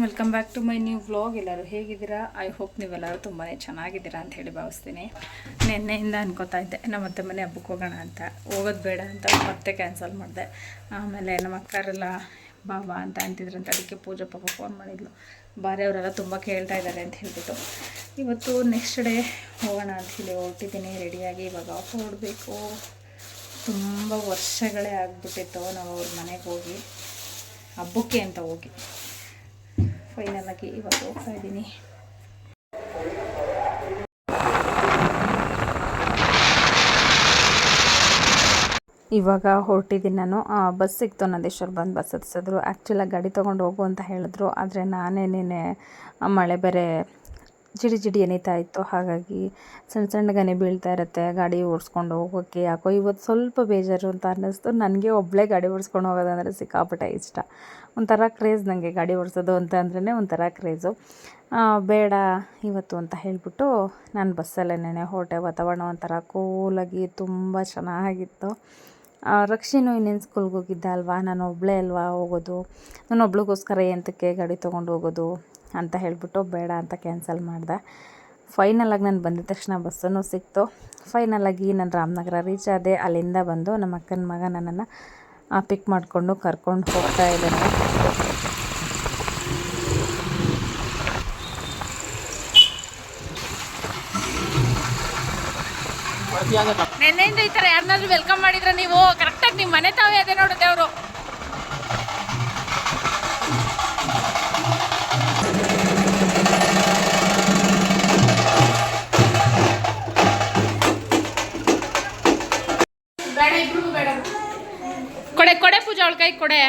Welcome back to my new vlog ಎಲ್ಲರೂ ಹೇಗಿದ್ದೀರಾ? I hope ನೀವೆಲ್ಲರೂ ತುಂಬಾ ಚೆನ್ನಾಗಿದ್ದೀರಾ ಅಂತ ಹೇಳಿ ಭಾವಿಸ್ತೀನಿ. ನಿನ್ನೆಯಿಂದ ಅನ್ಕೋತಾ ಇದ್ದೆ, ನಮ್ಮ ಅತ್ತೆ ಮನೆ ಹಬ್ಬಕ್ಕೆ ಹೋಗೋಣ ಅಂತ. ಹೋಗೋದು ಬೇಡ ಅಂತ, ಮತ್ತೆ ಕ್ಯಾನ್ಸಲ್ ಮಾಡಿದೆ. ಆಮೇಲೆ ನಮ್ಮ ಅಕ್ಕರೆಲ್ಲ ಬಾಬಾ ಅಂತ ಅಂತಿದ್ರಂತ ಅದಕ್ಕೆ ಪೂಜಾ ಪಾಪ ಫೋನ್ ಮಾಡಿದ್ಲು. ಬಾರಿ ಅವರೆಲ್ಲ ತುಂಬ ಕೇಳ್ತಾ ಇದ್ದಾರೆ ಅಂತ ಹೇಳ್ಬಿಟ್ಟು. ಇವತ್ತು ನೆಕ್ಸ್ಟ್ ಡೇ ಹೋಗೋಣ ಅಂತ ಹೇಳಿ ಹೊರಟಿದ್ದೀನಿ ರೆಡಿಯಾಗಿ ಇವಾಗ ಹೊರಡಬೇಕು ತುಂಬ ವರ್ಷಗಳೇ ಆಗಿಬಿಟ್ಟಿತ್ತು ನಾವು ಅವ್ರ ಮನೆಗೆ ಹೋಗಿ, ಹಬ್ಬಕ್ಕೆ ಅಂತ ಹೋಗಿ. ಫೈನಲ್ ಆಗಿ ಇವಾಗ ಹೋಗ್ತಾ ಇದ್ದೀನಿ. ಇವಾಗ ಹೊರಟಿದ್ದೀನಿ ನಾನು. ಬಸ್ ಸಿಕ್ತು. ನಂದೇಶ್ವರ್ ಬಂದು ಬಸ್ ಹತ್ತಿಸಿದ್ರು ಆ್ಯಕ್ಚುಲಾಗಿ ಗಾಡಿ ತೊಗೊಂಡು ಹೋಗು ಅಂತ ಹೇಳಿದ್ರು. ಆದರೆ ನಾನೇ ನಿನ್ನೆ, ಆ, ಮಳೆ ಬೇರೆ ಜಿಡಿ ಜಿಡಿ ಎನೀತಾ ಇತ್ತು. ಹಾಗಾಗಿ ಸಣ್ಣ ಸಣ್ಣ ಗನೆ ಬೀಳ್ತಾ ಇರುತ್ತೆ. ಗಾಡಿ ಓಡಿಸ್ಕೊಂಡು ಹೋಗೋಕ್ಕೆ ಯಾಕೋ ಇವತ್ತು ಸ್ವಲ್ಪ ಬೇಜಾರು ಅಂತ ಅನ್ನಿಸ್ತು. ನನಗೆ ಒಬ್ಬಳೇ ಗಾಡಿ ಓಡಿಸ್ಕೊಂಡು ಹೋಗೋದಂದರೆ ಸಿಕ್ಕಾಪಟ್ಟೆ ಇಷ್ಟ. ಒಂಥರ ಕ್ರೇಜ್ ನನಗೆ ಗಾಡಿ ಓಡಿಸೋದು ಅಂತ ಅಂದ್ರೇ ಒಂಥರ ಕ್ರೇಜು ಬೇಡ ಇವತ್ತು ಅಂತ ಹೇಳಿಬಿಟ್ಟು ನಾನು ಬಸ್ಸಲ್ಲೇ ನೆನೆ ಹೊರಟೆ ವಾತಾವರಣ ಒಂಥರ ಕೂಲಾಗಿ ತುಂಬ ಚೆನ್ನಾಗಿತ್ತು. ರಕ್ಷಿನೂ ಇನ್ನೇನು ಸ್ಕೂಲ್ಗೆ ಹೋಗಿದ್ದ ಅಲ್ವಾ? ನಾನು ಒಬ್ಬಳೇ ಅಲ್ವಾ ಹೋಗೋದು? ನಾನು ಒಬ್ಳಿಗೋಸ್ಕರ ಎಂತಕ್ಕೆ ಗಾಡಿ ತೊಗೊಂಡು ಹೋಗೋದು ಅಂತ ಹೇಳಿಬಿಟ್ಟು ಬೇಡ ಅಂತ ಕ್ಯಾನ್ಸಲ್ ಮಾಡಿದೆ. ಫೈನಲಾಗಿ ನಾನು ಬಂದ ತಕ್ಷಣ ಬಸ್ಸನ್ನು ಸಿಕ್ತು. ಫೈನಲಾಗಿ ನಾನು ರಾಮನಗರ ರೀಚ್ ಆದೆ. ಅಲ್ಲಿಂದ ಬಂದು ನಮ್ಮ ಅಕ್ಕನ ಮಗ ನನ್ನನ್ನು ಪಿಕ್ ಮಾಡಿಕೊಂಡು ಕರ್ಕೊಂಡು ಹೋಗ್ತಾ ಇದ್ದಾನೆ. ನೆನ್ನೆಯಿಂದ ಈ ಥರ ಯಾರನ್ನಾದ್ರೂ ವೆಲ್ಕಮ್ ಮಾಡಿದ್ರೆ ನೀವು ಕರೆಕ್ಟಾಗಿ ನಿಮ್ಮ ಮನೆ ತಾವೇ ಅದೇ ನೋಡುತ್ತೆ ಅವರು ಕೊಡೆ ಕೊಡೆ ಪೂಜಾ ಅವಳ ಕೈ ಕೊಡೆ.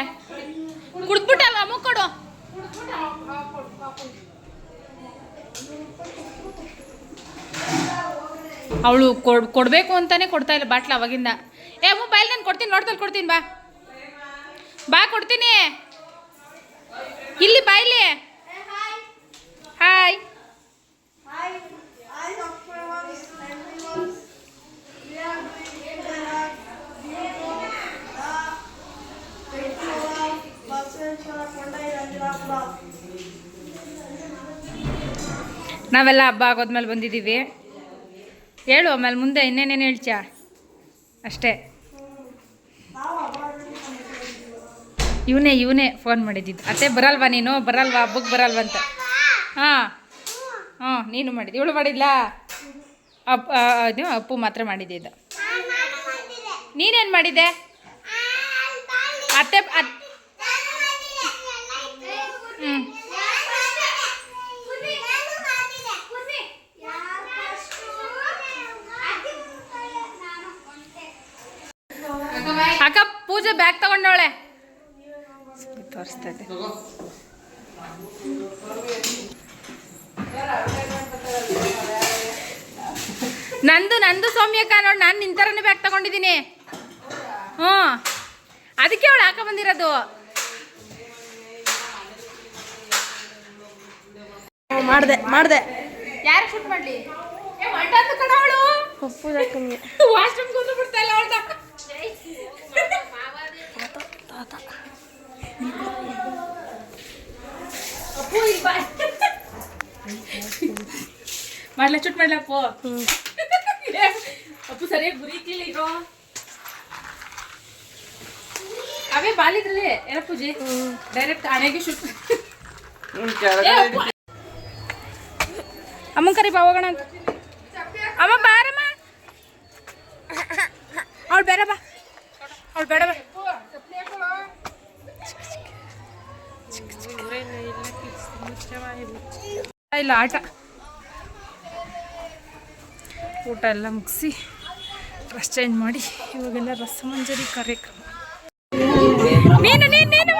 ಕುಡ್ದ್ಬಿಟ್ಟಲ್ವ, ಅಮ್ಮ ಕೊಡು. ಅವಳು ಕೊಡ್ ಕೊಡಬೇಕು ಅಂತಾನೆ ಕೊಡ್ತಾ ಇಲ್ಲ, ಬಾಟ್ಲ ಅವಾಗಿಂದ. ಏ ಮೊಬೈಲ್ ನಾನು ಕೊಡ್ತೀನಿ, ನೋಡ್ದಲ್ಲಿ ಕೊಡ್ತೀನಿ, ಬಾ. ಬಾ, ಕೊಡ್ತೀನಿ. ಇಲ್ಲಿ ಬಾಯ್ಲಿ ಹಾಯ್. ನಾವೆಲ್ಲ ಹಬ್ಬ ಆಗೋದ್ಮೇಲೆ ಬಂದಿದ್ದೀವಿ. ಹೇಳು ಆಮೇಲೆ ಮುಂದೆ ಇನ್ನೇನೇನು ಹೇಳ್ತೀಯ? ಅಷ್ಟೇ. ಇವನೇ ಇವನೇ ಫೋನ್ ಮಾಡಿದ್ದಿದ್ದು ಅತ್ತೆ ಬರಲ್ವಾ ನೀನು? ಬರಲ್ವಾ? ಹಬ್ಬಕ್ಕೆ ಬರಲ್ವಾ ಅಂತ? ಹಾಂ. ಹಾಂ, ನೀನು ಮಾಡಿದ್ದು. ಇವಳು ಮಾಡಿಲ್ಲ ಅಪ್ಪ ಅದು ಅಪ್ಪು ಮಾತ್ರ ಮಾಡಿದ್ದಿದ್ದು ನೀನೇನು ಮಾಡಿದ್ದೆ? ಅತ್ತೆ, ಅತ್ ಹ್ಞೂ ಅಕ್ಕ ಪೂಜೆ ಬ್ಯಾಗ್ ತಗೊಂಡವಳೆ. ತೋರಿಸ್ತೈತೆ ನಂದು ನಂದು ಸೌಮ್ಯಕ್ಕ ನೋಡಿ ನಾನು ನಿಂತರನೇ ಬ್ಯಾಗ್ ತಗೊಂಡಿದ್ದೀನಿ. ಹ್ಞೂ. ಅದಕ್ಕೆ ಅವಳು ಹಾಕ ಬಂದಿರೋದು. ಮಾಡಿದೆ ಮಾಡಿದೆ. ಯಾರು ಶೂಟ್ ಮಾಡ್ಲಿ? ವಾಶ್ರೂಮ್ ಕೂತು ಬಿಡ್ತಾ ಇಲ್ಲ ಅವಳ್ದ. ಮಾಡ್ಲಾ ಶೂಟ್ ಮಾಡ್ಲಾ ಅಪ್ಪು ಅಪ್ಪು ಸರಿಯಾಗಿ ಗುರಿತಿಲ್ಲ ಈಗ ಅವೇ ಬಾಲಿದ್ರಲ್ಲಿ ಎಲ್ಲ ಪೂಜೆ ಡೈರೆಕ್ಟ್ ಹಣೆಗೆ ಶೂಟ್ ಅಮ್ಮನ ಕರಿ ಬಾ ಹೋಗೋಣ ಅಂತ ಅಮ್ಮ ಬಾರಮ್ಮ ಅವಳು ಬೇಡ ಬಾ. ಅವಳು ಬೇಡ ಬಾ. ಇಲ್ಲ, ಆಟ. ಊಟ ಎಲ್ಲ ಮುಗಿಸಿ ಡ್ರೆಸ್ ಚೇಂಜ್ ಮಾಡಿ, ಇವಾಗೆಲ್ಲ ರಸಮಂಜರಿ ಕಾರ್ಯಕ್ರಮ. ನೀನು ನೀನು.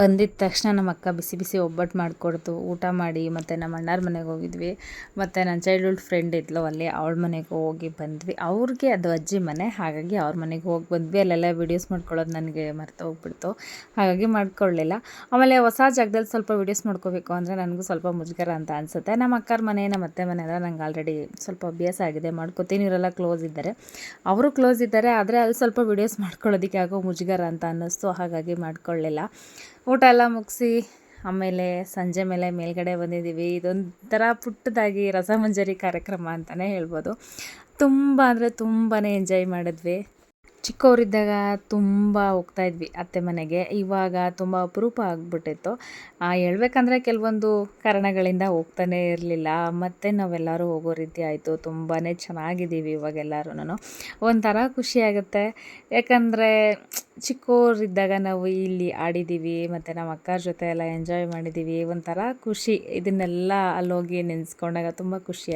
ಬಂದಿದ್ದ ತಕ್ಷಣ ನಮ್ಮ ಅಕ್ಕ ಬಿಸಿ ಬಿಸಿ ಒಬ್ಬಟ್ಟು ಮಾಡಿಕೊಡ್ತು. ಊಟ ಮಾಡಿ ಮತ್ತು ನಮ್ಮ ಅಣ್ಣಾರ ಮನೆಗೆ ಹೋಗಿದ್ವಿ. ಮತ್ತು ನನ್ನ ಚೈಲ್ಡ್ಹುಡ್ ಫ್ರೆಂಡ್ ಇದ್ಲು. ಅಲ್ಲಿ ಅವಳ ಮನೆಗೆ ಹೋಗಿ ಬಂದ್ವಿ. ಅವ್ರಿಗೆ ಅದು ಅಜ್ಜಿ ಮನೆ. ಹಾಗಾಗಿ ಅವ್ರ ಮನೆಗೆ ಹೋಗಿ ಬಂದ್ವಿ. ಅಲ್ಲೆಲ್ಲ ವೀಡಿಯೋಸ್ ಮಾಡ್ಕೊಳ್ಳೋದು ನನಗೆ ಮರ್ತು ಹೋಗ್ಬಿಡ್ತು. ಹಾಗಾಗಿ ಮಾಡ್ಕೊಳ್ಳಿಲ್ಲ ಆಮೇಲೆ ಹೊಸ ಜಾಗದಲ್ಲಿ ಸ್ವಲ್ಪ ವೀಡಿಯೋಸ್ ಮಾಡ್ಕೋಬೇಕು ಅಂದರೆ ನನಗೂ ಸ್ವಲ್ಪ ಮುಜುಗರ ಅಂತ ಅನಿಸುತ್ತೆ. ನಮ್ಮ ಅಕ್ಕರ ಮನೆ, ನಮ್ಮ ಅತ್ತೆ ಮನೆ ಅಂದರೆ ನಂಗೆ ಆಲ್ರೆಡಿ ಸ್ವಲ್ಪ ಅಭ್ಯಾಸ ಆಗಿದೆ. ಮಾಡ್ಕೋತೀನಿ. ಇವರೆಲ್ಲ ಕ್ಲೋಸ್ ಇದ್ದಾರೆ. ಅವರು ಕ್ಲೋಸ್ ಇದ್ದಾರೆ. ಆದರೆ ಅಲ್ಲಿ ಸ್ವಲ್ಪ ವೀಡಿಯೋಸ್ ಮಾಡ್ಕೊಳ್ಳೋದಕ್ಕೆ ಆಗೋ ಮುಜುಗರ ಅಂತ ಅನ್ನಿಸ್ತು. ಹಾಗಾಗಿ ಮಾಡ್ಕೊಳ್ಳಿಲ್ಲ ಊಟ ಎಲ್ಲ ಮುಗಿಸಿ ಆಮೇಲೆ ಸಂಜೆ ಮೇಲೆ ಮೇಲ್ಗಡೆ ಬಂದಿದ್ದೀವಿ. ಇದೊಂಥರ ಪುಟ್ಟದಾಗಿ ರಸಮಂಜರಿ ಕಾರ್ಯಕ್ರಮ ಅಂತಲೇ ಹೇಳ್ಬೋದು. ತುಂಬ ಅಂದರೆ ತುಂಬಾ ಎಂಜಾಯ್ ಮಾಡಿದ್ವಿ. ಚಿಕ್ಕವರಿದ್ದಾಗ ತುಂಬ ಹೋಗ್ತಾಯಿದ್ವಿ ಅತ್ತೆ ಮನೆಗೆ. ಇವಾಗ ತುಂಬ ಅಪರೂಪ ಆಗಿಬಿಟ್ಟಿತ್ತು. ಹೇಳ್ಬೇಕಂದ್ರೆ ಕೆಲವೊಂದು ಕಾರಣಗಳಿಂದ ಹೋಗ್ತಾನೆ ಇರಲಿಲ್ಲ. ಮತ್ತು ನಾವೆಲ್ಲರೂ ಹೋಗೋ ರೀತಿ ಆಯಿತು. ತುಂಬಾ ಚೆನ್ನಾಗಿದ್ದೀವಿ ಇವಾಗ ಎಲ್ಲರೂ ಒಂಥರ ಖುಷಿಯಾಗುತ್ತೆ ಯಾಕಂದರೆ ಚಿಕ್ಕವರಿದ್ದಾಗ ನಾವು ಇಲ್ಲಿ ಆಡಿದ್ದೀವಿ, ಮತ್ತು ನಮ್ಮ ಅಕ್ಕರ ಜೊತೆ ಎಲ್ಲ ಎಂಜಾಯ್ ಮಾಡಿದ್ದೀವಿ. ಒಂಥರ ಖುಷಿ. ಇದನ್ನೆಲ್ಲ ಅಲ್ಲೋಗಿ ನೆನೆಸ್ಕೊಂಡಾಗ ತುಂಬ ಖುಷಿ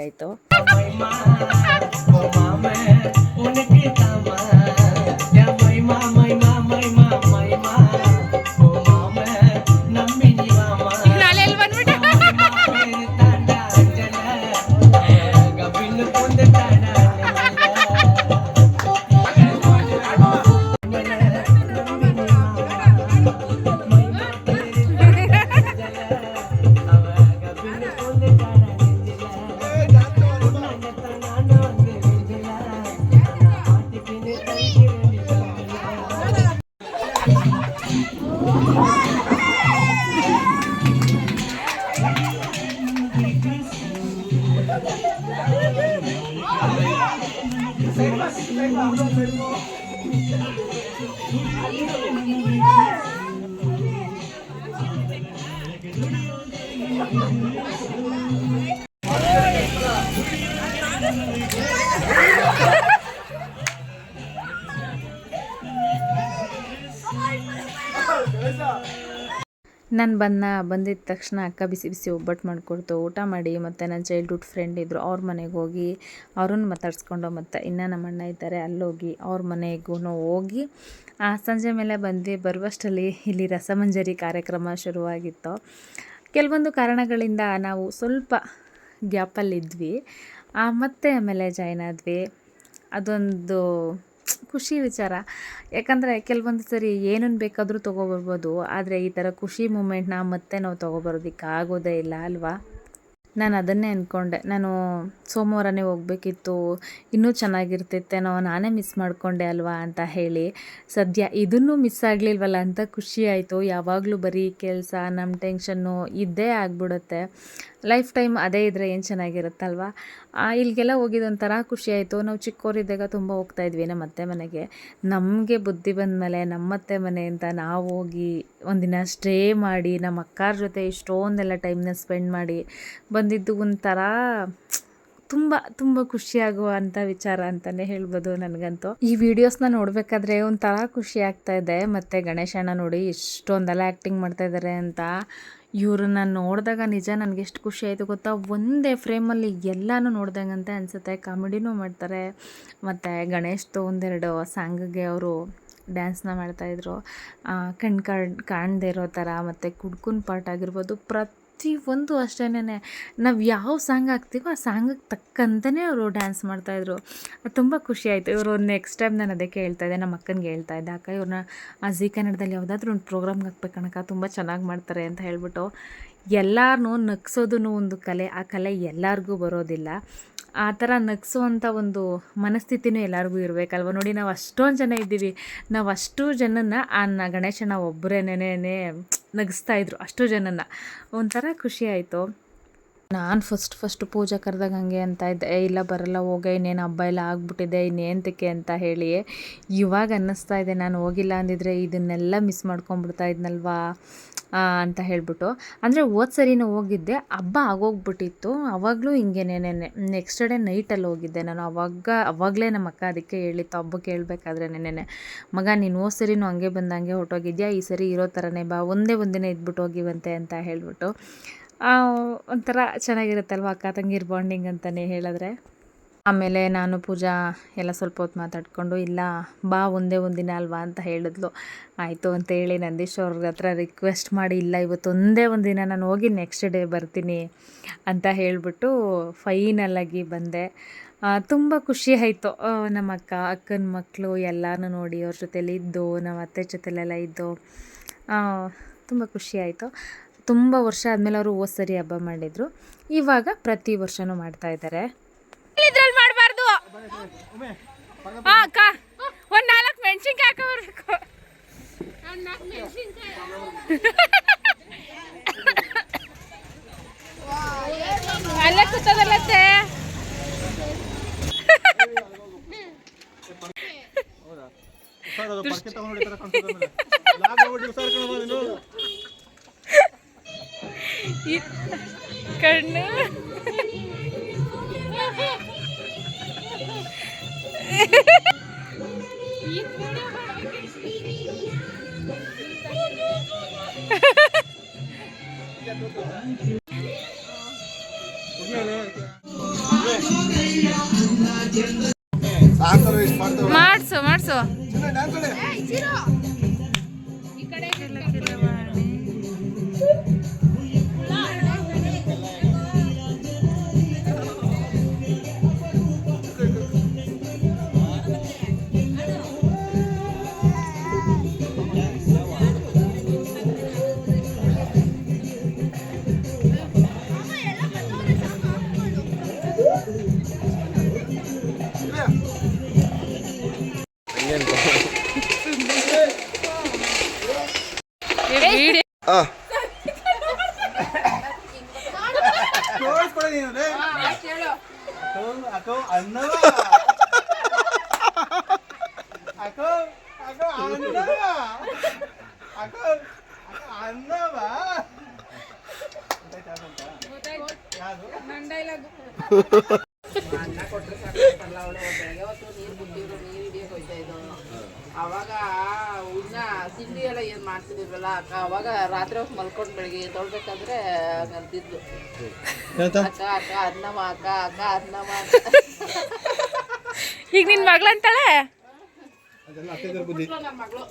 没吧？ನಾನು ಬಂದ ಬಂದಿದ್ದ ತಕ್ಷಣ ಅಕ್ಕ ಬಿಸಿ ಬಿಸಿ ಒಬ್ಬಟ್ಟು ಮಾಡಿಕೊಡ್ತು. ಊಟ ಮಾಡಿ ಮತ್ತು ನನ್ನ ಚೈಲ್ಡ್ಹುಡ್ ಫ್ರೆಂಡ್ ಇದ್ದರು ಅವ್ರ ಮನೆಗೆ ಹೋಗಿ ಅವ್ರನ್ನ ಮಾತಾಡ್ಸ್ಕೊಂಡು ಮತ್ತು ಇನ್ನೂ ನಮ್ಮ ಅಣ್ಣ ಇದ್ದಾರೆ ಅಲ್ಲೋಗಿ ಅವ್ರ ಮನೆಗೂ ಹೋಗಿ ಆ, ಸಂಜೆ ಮೇಲೆ ಬಂದು ಬರುವಷ್ಟರಲ್ಲಿ ಇಲ್ಲಿ ರಸಮಂಜರಿ ಕಾರ್ಯಕ್ರಮ ಶುರುವಾಗಿತ್ತು. ಕೆಲವೊಂದು ಕಾರಣಗಳಿಂದ ನಾವು ಸ್ವಲ್ಪ ಗ್ಯಾಪಲ್ಲಿದ್ವಿ. ಮತ್ತೆ ಆಮೇಲೆ ಜಾಯ್ನ್ ಆದ್ವಿ. ಅದೊಂದು ಖುಷಿ ವಿಚಾರ. ಯಾಕಂದರೆ ಕೆಲವೊಂದು ಸರಿ ಏನನ್ನು ಬೇಕಾದರೂ ತೊಗೊಬರ್ಬೋದು, ಆದರೆ ಈ ಥರ ಖುಷಿ ಮೂಮೆಂಟ್ನ ಮತ್ತೆ ನಾವು ತೊಗೊಬರೋದಕ್ಕೆ ಆಗೋದೇ ಇಲ್ಲ, ಅಲ್ವಾ? ನಾನು ಅದನ್ನೇ ಅಂದ್ಕೊಂಡೆ ನಾನು ಸೋಮವಾರನೇ ಹೋಗ್ಬೇಕಿತ್ತು, ಇನ್ನೂ ಚೆನ್ನಾಗಿರ್ತಿತ್ತೇನೋ ನಾನೇ ಮಿಸ್ ಮಾಡಿಕೊಂಡೆ ಅಲ್ವಾ ಅಂತ ಹೇಳಿ. ಸದ್ಯ ಇದನ್ನೂ ಮಿಸ್ ಆಗಲಿಲ್ವಲ್ಲ ಅಂತ ಖುಷಿ ಆಯಿತು. ಯಾವಾಗಲೂ ಬರೀ ಕೆಲಸ ನಮ್ಮ ಟೆನ್ಷನ್ನು ಇದ್ದೇ ಆಗ್ಬಿಡುತ್ತೆ. ಲೈಫ್ ಟೈಮ್ ಅದೇ ಇದ್ದರೆ ಏನು ಚೆನ್ನಾಗಿರುತ್ತಲ್ವಾ? ಇಲ್ಲಿಗೆಲ್ಲ ಹೋಗಿದ್ದೊಂಥರ ಖುಷಿ ಆಯಿತು. ನಾವು ಚಿಕ್ಕವರಿದ್ದಾಗ ತುಂಬ ಹೋಗ್ತಾ ಇದ್ವಿ ನಮ್ಮ ಅತ್ತೆ ಮನೆಗೆ. ನಮಗೆ ಬುದ್ಧಿ ಬಂದ ಮೇಲೆ ನಮ್ಮತ್ತೆ ಮನೆ ಅಂತ ನಾವು ಹೋಗಿ ಒಂದಿನ ಸ್ಟೇ ಮಾಡಿ, ನಮ್ಮ ಅಕ್ಕಾರ ಜೊತೆ ಇಷ್ಟೊಂದೆಲ್ಲ ಟೈಮ್ನ ಸ್ಪೆಂಡ್ ಮಾಡಿ ಬಂದಿದ್ದು ಒಂಥರ ತುಂಬ ತುಂಬ ಖುಷಿಯಾಗುವಂಥ ವಿಚಾರ ಅಂತಲೇ ಹೇಳ್ಬೋದು ನನಗಂತೂ. ಈ ವಿಡಿಯೋಸ್ನ ನೋಡಬೇಕಾದ್ರೆ ಒಂಥರ ಖುಷಿ ಆಗ್ತಾ ಇದೆ. ಮತ್ತು ಗಣೇಶಣ್ಣ ನೋಡಿ ಇಷ್ಟೊಂದೆಲ್ಲ ಆ್ಯಕ್ಟಿಂಗ್ ಮಾಡ್ತಾ ಇದ್ದಾರೆ ಅಂತ. ಇವ್ರನ್ನ ನೋಡಿದಾಗ ನಿಜ ನನಗೆ ಎಷ್ಟು ಖುಷಿ ಆಯಿತು ಗೊತ್ತಾ? ಒಂದೇ ಫ್ರೇಮಲ್ಲಿ ಎಲ್ಲನೂ ನೋಡ್ದಂಗಂತೆ ಅನಿಸುತ್ತೆ. ಕಾಮಿಡಿನೂ ಮಾಡ್ತಾರೆ. ಮತ್ತು ಗಣೇಶ್ದು ಒಂದೆರಡು ಸಾಂಗಿಗೆ ಅವರು ಡ್ಯಾನ್ಸ್ನ ಮಾಡ್ತಾಯಿದ್ರು ಕಣ್ ಕಾಣ್, ಕಾಣದೇ ಇರೋ ಥರ ಮತ್ತು ಕುಡ್ಕುನ್ ಪಾರ್ಟ್ ಆಗಿರ್ಬೋದು. ಪ್ರತಿಯೊಂದು ಅಷ್ಟೇನೆ ನಾವು ಯಾವ ಸಾಂಗ್ ಹಾಕ್ತೀವೋ ಆ ಸಾಂಗಿಗೆ ತಕ್ಕಂತೆಯೇ ಅವರು ಡ್ಯಾನ್ಸ್ ಮಾಡ್ತಾಯಿದ್ರು ತುಂಬ ಖುಷಿ ಆಯಿತು. ಇವರು ನೆಕ್ಸ್ಟ್ ಟೈಮ್ ನಾನು ಅದಕ್ಕೆ ಹೇಳ್ತಾ ಇದ್ದೆ ನಮ್ಮ ಅಕ್ಕನಿಗೆ ಹೇಳ್ತಾ ಇದ್ದೆ, ಅಕ್ಕ ಇವ್ರನ್ನ ಆ ಜಿ ಕನ್ನಡದಲ್ಲಿ ಯಾವುದಾದ್ರೂ ಒಂದು ಪ್ರೋಗ್ರಾಮ್ಗೆ ಹಾಕ್ಬೇಕಣಕ್ಕ ತುಂಬ ಚೆನ್ನಾಗಿ ಮಾಡ್ತಾರೆ ಅಂತ ಹೇಳ್ಬಿಟ್ಟು ಎಲ್ಲರನ್ನೂ ನಗ್ಸೋದೂ ಒಂದು ಕಲೆ. ಆ ಕಲೆ ಎಲ್ಲರಿಗೂ ಬರೋದಿಲ್ಲ. ಆ ಥರ ನಗ್ಸುವಂಥ ಒಂದು ಮನಸ್ಥಿತಿನೂ ಎಲ್ಲರಿಗೂ ಇರಬೇಕಲ್ವ? ನೋಡಿ, ನಾವು ಅಷ್ಟೊಂದು ಜನ ಇದ್ದೀವಿ. ನಾವು ಅಷ್ಟು ಜನನ ಆ ಗಣೇಶನ ಒಬ್ಬರೇನೇ ನಗಿಸ್ತಾ ಇದ್ರು ಅಷ್ಟು ಜನನ. ಒಂಥರ ಖುಷಿ ಆಯಿತು. ನಾನು ಫಸ್ಟ್ ಫಸ್ಟ್ ಪೂಜೆ ಕರೆದಾಗ ಹಂಗೆ ಅಂತ ಇದ್ದೆ. "ಏ, ಇಲ್ಲ ಬರಲ್ಲ ಹೋಗೆ. ಇನ್ನೇನು ಹಬ್ಬ ಎಲ್ಲ ಆಗ್ಬಿಟ್ಟಿದೆ. ಇನ್ನೇಂತಕ್ಕೆ ಅಂತ ಹೇಳಿ ಇವಾಗ ಅನ್ನಿಸ್ತಾ ಇದೆ. ನಾನು ಹೋಗಿಲ್ಲ ಅಂದಿದ್ರೆ ಇದನ್ನೆಲ್ಲ ಮಿಸ್ ಮಾಡ್ಕೊಂಬಿಡ್ತಾ ಇದ್ನಲ್ವಾ? ಅಂತ ಹೇಳ್ಬಿಟ್ಟು. ಅಂದರೆ ಹೋದ ಸರಿನೂ ಹೋಗಿದ್ದೆ. ಹಬ್ಬ ಆಗೋಗ್ಬಿಟ್ಟಿತ್ತು. ಅವಾಗಲೂ ನೆನೆನೆ ನೆಕ್ಸ್ಟ್ ಡೇ ನೈಟಲ್ಲಿ ಹೋಗಿದ್ದೆ ನಾನು. ಅವಾಗ, ಅವಾಗಲೇ ನಮ್ಮ ಅಕ್ಕ ಅದಕ್ಕೆ ಹೇಳಿತ್ತು. ಹಬ್ಬಕ್ಕೆ ಹೇಳ್ಬೇಕಾದ್ರೆ ನೆನೆ ಮಗ, ನೀನು ಹೋದ ಸರಿನೂ ಹಂಗೆ ಬಂದು ಹಂಗೆ ಹೊರ್ಟೋಗಿದ್ಯಾ? ಈ ಸರಿ ಇರೋ ಥರನೇ ಬಾ. ಒಂದೇ ಒಂದಿನ ಇದ್ಬಿಟ್ಟು ಹೋಗಿವಂತೆ ಅಂತ ಹೇಳ್ಬಿಟ್ಟು. ಒಂಥರ ಚೆನ್ನಾಗಿರುತ್ತಲ್ವ ಅಕ್ಕ ತಂಗಿರ್ ಬಾಂಡಿಂಗ್ ಅಂತಲೇ ಹೇಳಿದ್ರೆ? ಆಮೇಲೆ ನಾನು ಪೂಜಾ ಎಲ್ಲ ಸ್ವಲ್ಪ ಹೊತ್ತು ಮಾತಾಡಿಕೊಂಡು, ಇಲ್ಲ ಬಾ ಒಂದೇ ಒಂದಿನ ಅಲ್ವಾ ಅಂತ ಹೇಳಿದ್ಲು. ಆಯಿತು ಅಂತೇಳಿ ನಂದೀಶ್ ಅವ್ರ ಹತ್ರ ರಿಕ್ವೆಸ್ಟ್ ಮಾಡಿ, ಇಲ್ಲ ಇವತ್ತು ಒಂದೇ ಒಂದಿನ ನಾನು ಹೋಗಿ ನೆಕ್ಸ್ಟ್ ಡೇ ಬರ್ತೀನಿ ಅಂತ ಹೇಳಿಬಿಟ್ಟು ಫೈನಲಾಗಿ ಬಂದೆ. ತುಂಬ ಖುಷಿ ಆಯಿತು. ನಮ್ಮ ಅಕ್ಕ, ಅಕ್ಕನ ಮಕ್ಕಳು ಎಲ್ಲನೂ ನೋಡಿ ಅವ್ರ ಜೊತೆಲಿ ಇದ್ದು ನಮ್ಮ ಅತ್ತೆ ಜೊತೆಲೆಲ್ಲ ಇದ್ದು. ತುಂಬ ಖುಷಿ ಆಯಿತು. ತುಂಬ ವರ್ಷ ಆದಮೇಲೆ ಅವರು ಹೋದ ಸರಿ ಹಬ್ಬ ಮಾಡಿದರು. ಇವಾಗ ಪ್ರತಿ ವರ್ಷವೂ ಮಾಡ್ತಾ ಇದ್ದಾರೆ. ಇದ್ರಲ್ಲಿ ಮಾಡಬಾರ್ದು. ಅಕ್ಕ ಒಂದ್ ನಾಲ್ಕು ಮೆಣಸಿನ್ಕಾಯಿ ಹಾಕೋಬರ್ಬೇಕು ಅಲ್ಲೇ ಕೂತದಲ್ಲತ್ತೆ. ಸರ್ ಮಾಡ್ಸು ಮಾಡ್ಸು 얘왜 아. ಅವಾಗ ಉನ್ನ ತಿಂಡಿ ಎಲ್ಲ ಏನ್ ಮಾಡ್ತಿದ್ವಲ್ಲ ಅಕ್ಕ? ಅವಾಗ ರಾತ್ರಿ ಹೊತ್ತು ಮಲ್ಕೊಂಡು ಬೆಳಿಗ್ಗೆ ತೊಳ್ಬೇಕಾದ್ರೆ ಏನಂತ? ಅಕ್ಕ ಅಕ್ಕ ಅನ್ನಮ್ಮ ಅಕ್ಕ ಅಕ್ಕ ಅನ್ನಮ್ಮ ಈಗ ಮಗಳಂತಾಳೆ ನನ್ನ ಮಗಳು.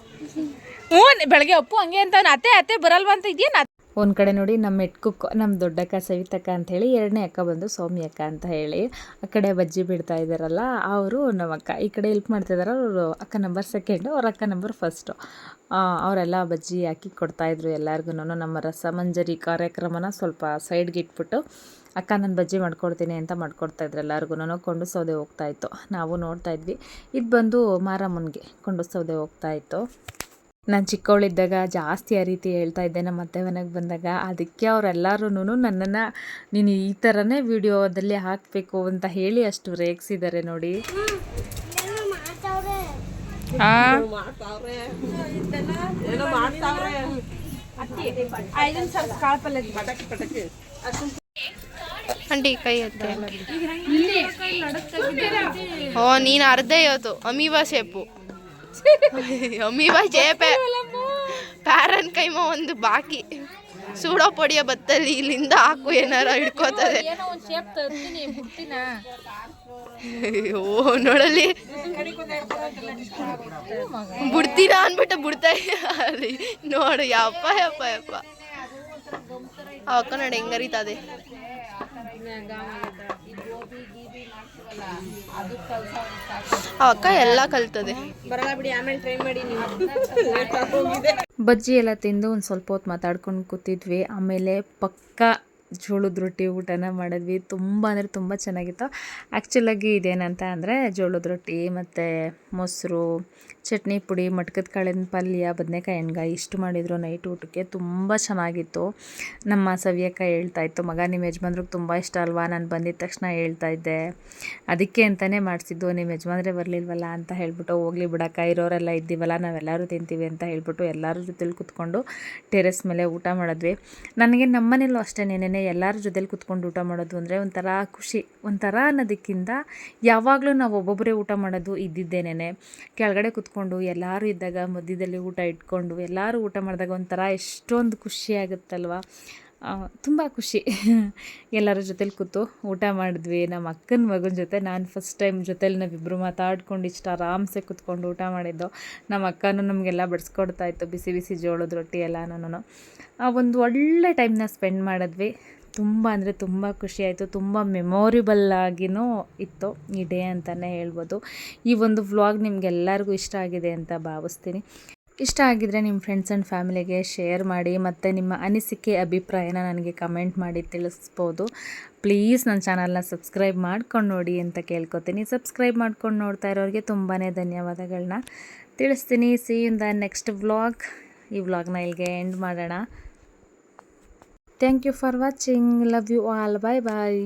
ಹ್ಞೂ ಬೆಳಗ್ಗೆ ಅಪ್ಪು ಹಂಗೆ ಅಂತ ಅತ್ತೆ ಅತ್ತೆ ಬರಲ್ವಂತ ಅಂತ ಇದೆಯೇನು ಒಂದು ಕಡೆ ನೋಡಿ ನಮ್ಮ ಮೆಟ್ ಕುಕ್ ನಮ್ಮ ದೊಡ್ಡಕ್ಕ ಸವಿತಕ್ಕ ಅಂತ ಹೇಳಿ, ಎರಡನೇ ಅಕ್ಕ ಬಂದು ಸೌಮ್ಯ ಅಕ್ಕ ಅಂತ ಹೇಳಿ, ಆ ಕಡೆ ಬಜ್ಜಿ ಬಿಡ್ತಾ ಇದ್ದಾರಲ್ಲ, ಅವರು ನಮ್ಮ ಅಕ್ಕ. ಈ ಕಡೆ ಹೆಲ್ಪ್ ಮಾಡ್ತಿದ್ದಾರೆ ಅವರು ಅಕ್ಕ ನಂಬರ್ ಸೆಕೆಂಡು ಅವ್ರ ಅಕ್ಕ ನಂಬರ್ ಫಸ್ಟು ಅವರೆಲ್ಲ ಬಜ್ಜಿ ಹಾಕಿ ಕೊಡ್ತಾಯಿದ್ರು ಎಲ್ಲರಿಗೂ ನಮ್ಮ ರಸಮಂಜರಿ ಕಾರ್ಯಕ್ರಮನ ಸ್ವಲ್ಪ ಸೈಡ್ಗೆ ಇಟ್ಬಿಟ್ಟು, ಅಕ್ಕ, ನಾನು ಬಜ್ಜಿ ಮಾಡ್ಕೊಡ್ತೀನಿ ಅಂತ ಮಾಡ್ಕೊಡ್ತಾ ಇದ್ರು ಎಲ್ಲರಿಗೂ ಕೊಂಡು ಸೌದೆ ಹೋಗ್ತಾಯಿತ್ತು ನಾವು ನೋಡ್ತಾ ಇದ್ವಿ. ಇದು ಬಂದು ಮಾರಮ್ಮನಿಗೆ ಕೊಂಡು ಸೌದೆ ಹೋಗ್ತಾಯಿತ್ತು ನಾನು ಚಿಕ್ಕವಳಿದ್ದಾಗ ಜಾಸ್ತಿ ಆ ರೀತಿ ಹೇಳ್ತಾ ಇದ್ದೆ ನಮ್ಮ ಅತ್ತೆ ಮನೆಗೆ ಬಂದಾಗ. ಅದಕ್ಕೆ ಅವರೆಲ್ಲರೂ ನನ್ನನ್ನು ನೀನು ಈ ಥರನೇ ವಿಡಿಯೋದಲ್ಲಿ ಹಾಕಬೇಕು ಅಂತ ಹೇಳಿ ಅಷ್ಟು ರೇಗಿಸಿದ್ದಾರೆ ನೋಡಿ. ಅಂಟಿ ಕೈ ಓ ನೀನು ಅರ್ಧ ಇವತ್ತು ಅಮೀಬಾ ಶೇಪು ಅಮೀಬಾ ಜೇಪೆ ಪ್ಯಾರನ್ ಕೈಮ ಒಂದು ಬಾಕಿ. ಸೂಡೋ ಪೊಡಿಯ ಬತ್ತಲ್ಲಿ ಇಲ್ಲಿಂದ ಹಾಕು ಏನಾರ ಹಿಡ್ಕೋತದೆ. ಓ ನೋಡಲಿ ಬಿಡ್ತೀರಾ ಅನ್ಬಿಟ್ಟು ಬಿಡ್ತಾ ಅಲ್ಲಿ? ನೋಡು ಯಪ್ಪ ಯಪ್ಪ ಯಪ್ಪ. ಆ ಅಕ್ಕ ನೋಡಿ ಹೆಂಗರಿತದೆ ಆ ಅಕ್ಕ ಎಲ್ಲ ಕಲ್ತದೆ. ಬಜ್ಜಿ ಎಲ್ಲ ತಿಂದು ಒಂದು ಸ್ವಲ್ಪ ಹೊತ್ತು ಮಾತಾಡ್ಕೊಂಡು ಕೂತಿದ್ವಿ. ಆಮೇಲೆ ಪಕ್ಕ ಜೋಳದ ರೊಟ್ಟಿ ಊಟನ ಮಾಡಿದ್ವಿ. ತುಂಬ ಅಂದರೆ ತುಂಬ ಚೆನ್ನಾಗಿತ್ತು. ಆ್ಯಕ್ಚುಲಾಗಿ ಇದೇನಂತ ಅಂದರೆ ಜೋಳದ ರೊಟ್ಟಿ ಮತ್ತು ಮೊಸರು, ಚಟ್ನಿ ಪುಡಿ, ಮಟ್ಕದ ಕಾಳಿನ ಪಲ್ಯ, ಬದನೆಕಾಯಿ ಎಣ್ಗಾಯಿ ಇಷ್ಟು ಮಾಡಿದರು ನೈಟ್ ಊಟಕ್ಕೆ. ತುಂಬ ಚೆನ್ನಾಗಿತ್ತು. ನಮ್ಮ ಸವಿಯಕ್ಕ ಹೇಳ್ತಾ ಇತ್ತು, ಮಗ ನಿಮ್ಮ ಯಜಮಾನ್ರಿಗೆ ತುಂಬ ಇಷ್ಟ ಅಲ್ವಾ? ನಾನು ಬಂದಿದ್ದ ತಕ್ಷಣ ಹೇಳ್ತಾ ಇದ್ದೆ. ಅದಕ್ಕೆ ಅಂತಲೇ ಮಾಡಿಸಿದ್ದು. ನಿಮ್ಮ ಯಜಮಾನ್ರೆ ಬರಲಿಲ್ವಲ್ಲ? ಅಂತ ಹೇಳ್ಬಿಟ್ಟು, ಹೋಗ್ಲಿ ಬಿಡಕ್ಕ, ಇರೋರೆಲ್ಲ ಇದ್ದೀವಲ್ಲ, ನಾವೆಲ್ಲರೂ ತಿಂತೀವಿ ಅಂತ ಹೇಳ್ಬಿಟ್ಟು ಎಲ್ಲರ ಜೊತೆಲಿ ಕುತ್ಕೊಂಡು ಟೆರೆಸ್ ಮೇಲೆ ಊಟ ಮಾಡಿದ್ವಿ. ನನಗೆ ನಮ್ಮನೇಲೂ ಅಷ್ಟೇ ನೆನೆ ಎಲ್ಲರ ಜೊತೆಲಿ ಕುತ್ಕೊಂಡು ಊಟ ಮಾಡೋದು ಅಂದರೆ ಒಂಥರ ಖುಷಿ, ಒಂಥರ ಅನ್ನೋದಕ್ಕಿಂತ ಯಾವಾಗಲೂ ನಾವು ಒಬ್ಬೊಬ್ಬರೇ ಊಟ ಮಾಡೋದು ಇದ್ದಿದ್ದೇನೆ ಕೆಳಗಡೆ ಕುತ್ಕೊಂಡು ಎಲ್ಲರೂ ಇದ್ದಾಗ ಮಧ್ಯದಲ್ಲಿ ಊಟ ಇಟ್ಕೊಂಡು ಎಲ್ಲರೂ ಊಟ ಮಾಡಿದಾಗ ಒಂಥರ ಎಷ್ಟೊಂದು ಖುಷಿ ಆಗುತ್ತಲ್ವ. ತುಂಬ ಖುಷಿ. ಎಲ್ಲರ ಜೊತೆಲಿ ಕೂತು ಊಟ ಮಾಡಿದ್ವಿ. ನಮ್ಮ ಅಕ್ಕನ ಮಗನ ಜೊತೆ ನಾನು ಫಸ್ಟ್ ಟೈಮ್ ಜೊತೇಲಿ ನಾವಿಬ್ಬರು ಮಾತಾಡ್ಕೊಂಡು ಇಷ್ಟು ಆರಾಮ್ಸೆ ಕೂತ್ಕೊಂಡು ಊಟ ಮಾಡಿದ್ದು. ನಮ್ಮ ಅಕ್ಕನೂ ನಮಗೆಲ್ಲ ಬಡಿಸ್ಕೊಡ್ತಾ ಇತ್ತು. ಬಿಸಿ ಬಿಸಿ ಜೋಳದ ರೊಟ್ಟಿ ಎಲ್ಲನೂ ಒಂದು ಒಳ್ಳೆ ಟೈಮ್ನ ಸ್ಪೆಂಡ್ ಮಾಡಿದ್ವಿ. ತುಂಬ ಅಂದರೆ ತುಂಬ ಖುಷಿಯಾಯಿತು ತುಂಬ ಮೆಮೊರಿಬಲ್ ಆಗಿನೂ ಇತ್ತು. ಈ ಡೇ ಅಂತಲೇ ಹೇಳ್ಬೋದು. ಈ ಒಂದು ವ್ಲಾಗ್ ನಿಮಗೆಲ್ಲರಿಗೂ ಇಷ್ಟ ಆಗಿದೆ ಅಂತ ಭಾವಿಸ್ತೀನಿ. ಇಷ್ಟ ಆಗಿದರೆ ನಿಮ್ಮ ಫ್ರೆಂಡ್ಸ್ ಆ್ಯಂಡ್ ಫ್ಯಾಮಿಲಿಗೆ ಶೇರ್ ಮಾಡಿ ಮತ್ತು ನಿಮ್ಮ ಅನಿಸಿಕೆ, ಅಭಿಪ್ರಾಯನ ನನಗೆ ಕಮೆಂಟ್ ಮಾಡಿ ತಿಳಿಸ್ಬೋದು. ಪ್ಲೀಸ್ ನನ್ನ ಚಾನಲ್ನ ಸಬ್ಸ್ಕ್ರೈಬ್ ಮಾಡ್ಕೊಂಡು ನೋಡಿ ಅಂತ ಕೇಳ್ಕೊತೀನಿ. ಸಬ್ಸ್ಕ್ರೈಬ್ ಮಾಡ್ಕೊಂಡು ನೋಡ್ತಾ ಇರೋರಿಗೆ ತುಂಬಾ ಧನ್ಯವಾದಗಳನ್ನ ತಿಳಿಸ್ತೀನಿ. See in the next vlog ಈ ವ್ಲಾಗ್ನ ಇಲ್ಲಿಗೆ ಎಂಡ್ ಮಾಡೋಣ. Thank you for watching love you all bye bye